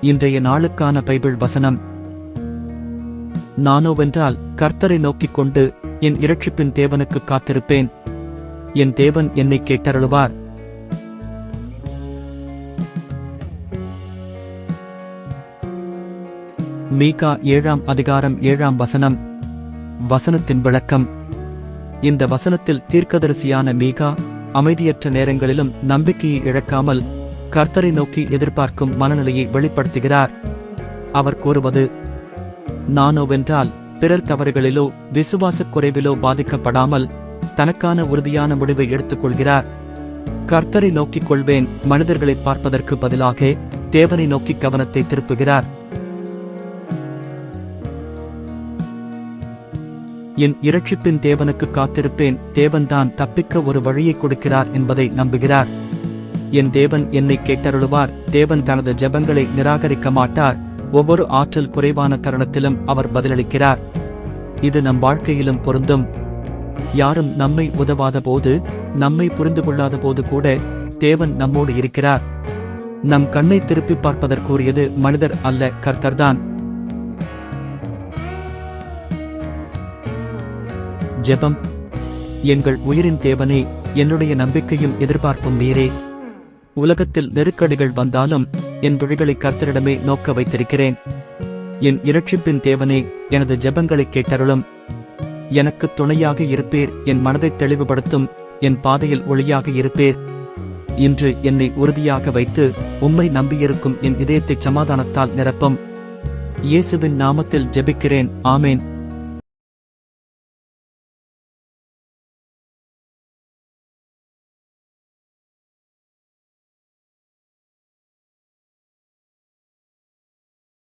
இன்றைய நாளுக்கான பைபிள் வசனம். நானோவென்றால் கர்த்தரை நோக்கிக் கொண்டு என் இரட்சிப்பின் தேவனுக்கு காத்திருப்பேன். என் தேவன் என்னை கேட்டருளுவார். மீகா ஏழாம் அதிகாரம் ஏழாம் வசனம். வசனத்தின் விளக்கம். இந்த வசனத்தில் தீர்க்கதரிசியான மீகா அமைதியற்ற நேரங்களிலும் நம்பிக்கையை இழக்காமல் கர்த்தரை நோக்கி எதிர்பார்க்கும் மனநிலையை வெளிப்படுத்துகிறார். அவர் கூறுவது நானோவென்றால் பிறர் தவறுகளிலோ விசுவாசக் குறைவிலோ பாதிக்கப்படாமல் தனக்கான உறுதியான முடிவை எடுத்துக்கொள்கிறார். கர்த்தரை நோக்கிக் கொள்வேன் மனிதர்களை பார்ப்பதற்கு பதிலாக தேவனை நோக்கி கவனத்தை திருப்புகிறார். என் இரட்சிப்பின் தேவனுக்கு காத்திருப்பேன் தேவன்தான் தப்பிக்க ஒரு வழியை கொடுக்கிறார் என்பதை நம்புகிறார். என் தேவன் என்னை கேட்டருளுவார். தேவன் தனது ஜெபங்களை நிராகரிக்க மாட்டார். ஒவ்வொரு ஆற்றல் குறைவான தருணத்திலும் அவர் பதிலளிக்கிறார். இது நம் வாழ்க்கையிலும் பொருந்தும். யாரும் நம்மை உதவாத போது நம்மை புரிந்து கொள்ளாத போது கூட தேவன் நம்மோடு இருக்கிறார். நம் கண்ணை திருப்பி பார்ப்பதற்குரியது மனிதர் அல்ல கர்த்தர்தான். ஜெபம். எங்கள் உயிரின் தேவனே என்னுடைய நம்பிக்கையும் எதிர்பார்ப்பும் நீரே. உலகத்தில் நெருக்கடிகள் வந்தாலும் என் விழிகளை கர்த்தரிடமே நோக்க வைத்திருக்கிறேன். என் இரட்சிப்பின் தேவனே எனது ஜெபங்களை கேட்டருளும். எனக்கு துணையாக இருப்பேர் என் மனதை தெளிவுபடுத்தும் என் பாதையில் ஒளியாக இருப்பேர். இன்று என்னை உறுதியாக வைத்து உம்மை நம்பியிருக்கும் என் இதயத்தை சமாதானத்தால் நிரப்பும். இயேசுவின் நாமத்தில் ஜெபிக்கிறேன் ஆமேன்.